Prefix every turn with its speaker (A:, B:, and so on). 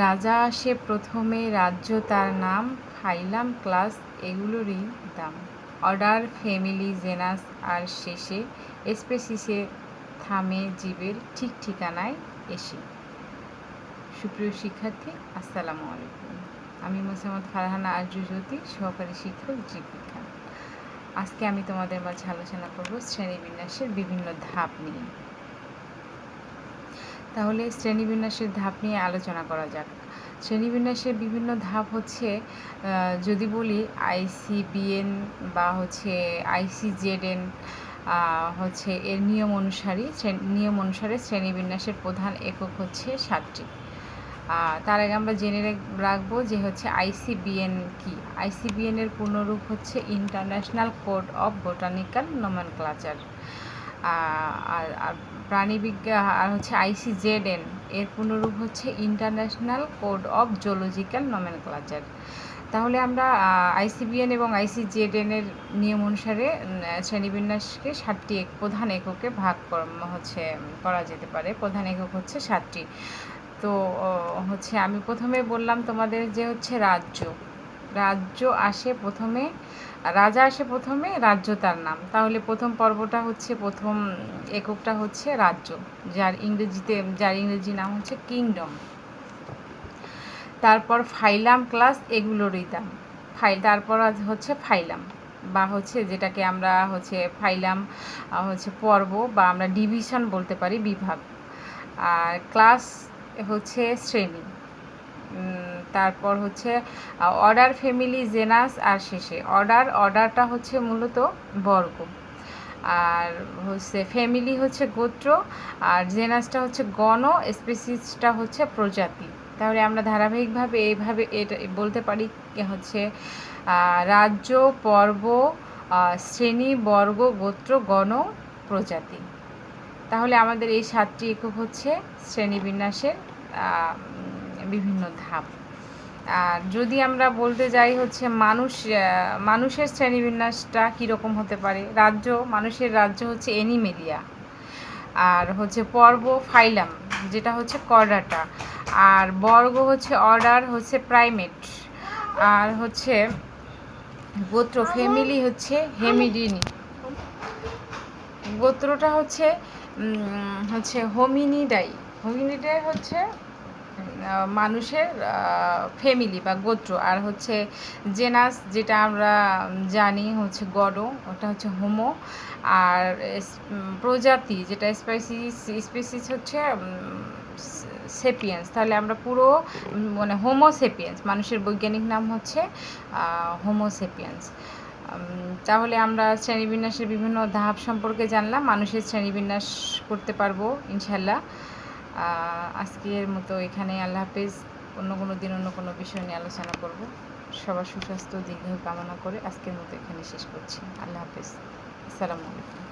A: রাজা আসে প্রথমে রাজ্য তার নাম ফাইলাম ক্লাস এগুলোরই দাম। অর্ডার, ফ্যামিলি, জেনাস আর শেষে স্পেসিসে থামে জীবের ঠিক ঠিকানায় এসে। সুপ্রিয় শিক্ষার্থী, আসসালামু আলাইকুম। আমি মোসাম্মদ ফারহানা আর্যজ্যোতি সহকারী শিক্ষক জীববিজ্ঞান আজকে আমি তোমাদের মাঝে আলোচনা করব শ্রেণীবিন্যাসের বিভিন্ন ধাপ নিয়ে। তাহলে শ্রেণীবিন্যাসের ধাপ নিয়ে আলোচনা করা যাক। শ্রেণীবিন্যাসের বিভিন্ন ধাপ হচ্ছে যদি বলি আইসিবিএন বা হচ্ছে আইসিজেডএন হচ্ছে এর নিয়ম অনুসারী নিয়ম অনুসারে শ্রেণীবিন্যাসের প্রধান একক হচ্ছে সাতটি। তার আগে আমরা জেনে রাখব যে হচ্ছে আইসিবিএন কি। আইসিবিএন এর পূর্ণরূপ হচ্ছে international code of botanical nomenclature আর প্রাণীবিজ্ঞান আর হচ্ছে আইসিজেডএন এর পুনরূপ হচ্ছে international code of zoological nomenclature. তাহলে আমরা আইসিবিএন এবং আইসিজেডএন এর নিয়ম অনুসারে শ্রেণীবিন্যাসকে সাতটি এক, প্রধান এককে ভাগ হচ্ছে, করা যেতে পারে। প্রধান একক হচ্ছে সাতটি। তো হচ্ছে আমি প্রথমে বললাম তোমাদের যে হচ্ছে রাজ্য। রাজ্য আসে প্রথমে, রাজা আসে প্রথমে, রাজ্য তার নাম। তাহলে প্রথম পর্বটা হচ্ছে, প্রথম এককটা হচ্ছে রাজ্য, যার ইংরেজিতে, যার ইংরেজি নাম হচ্ছে কিংডম। তারপর ফাইলাম ক্লাস এগুলোরই দাম ফাইল তারপর হচ্ছে ফাইলাম, বা হচ্ছে যেটাকে আমরা হচ্ছে ফাইলাম হচ্ছে পর্ব, বা আমরা ডিভিশন বলতে পারি, বিভাগ। আর ক্লাস হচ্ছে শ্রেণি। তারপর হচ্ছে অর্ডার ফ্যামিলি জেনাস আর শেষে। অর্ডার, অর্ডারটা হচ্ছে মূলত বর্গ। আর হচ্ছে ফ্যামিলি হচ্ছে গোত্র, আর জেনাসটা হচ্ছে গণ, স্পেসিসটা হচ্ছে প্রজাতি। তাহলে আমরা ধারাবাহিকভাবে এইভাবে এটা বলতে পারি হচ্ছে রাজ্য, পর্ব শ্রেণি, বর্গ, গোত্র, গণ, প্রজাতি। তাহলে আমাদের এই সাতটি একক হচ্ছে শ্রেণীবিন্যাসের বিভিন্ন ধাপ। আর যদি আমরা বলতে যাই হচ্ছে মানুষ মানুষের শ্রেণীবিন্যাসটা কীরকম হতে পারে? রাজ্য, মানুষের রাজ্য হচ্ছে এনিমেলিয়া। আর হচ্ছে পর্ব ফাইলাম, যেটা হচ্ছে কর্ডাটা আর বর্গ হচ্ছে অর্ডার, হচ্ছে প্রাইমেট। আর হচ্ছে গোত্র, ফ্যামিলি হচ্ছে হেমিডিনি। গোত্রটা হচ্ছে হচ্ছে হোমিনিডাই। হোমিনিডাই হচ্ছে মানুষের ফ্যামিলি বা গোত্র। আর হচ্ছে জেনাস, যেটা আমরা জানি হচ্ছে গড, ওটা হচ্ছে হোমো। আর প্রজাতি, যেটা স্পাইসিস, স্পেসিস হচ্ছে সেপিয়েন্স। তাহলে আমরা পুরো মানে হোমো সেপিয়েন্স, মানুষের বৈজ্ঞানিক নাম হচ্ছে হোমো সেপিয়েন্স। তাহলে আমরা শ্রেণীবিন্যাসের বিভিন্ন ধাপ সম্পর্কে জানলাম। মানুষের শ্রেণীবিন্যাস করতে পারব, ইনশাল্লাহ। আজকের মতো এখানে আল্লাহ হাফেজ। অন্য কোনো দিন অন্য কোনো বিষয় নিয়ে আলোচনা করব। সবার সুস্বাস্থ্য দীর্ঘ কামনা করে আজকের মতো এখানে শেষ করছি। আল্লাহ হাফেজ। আসসালামু আলাইকুম।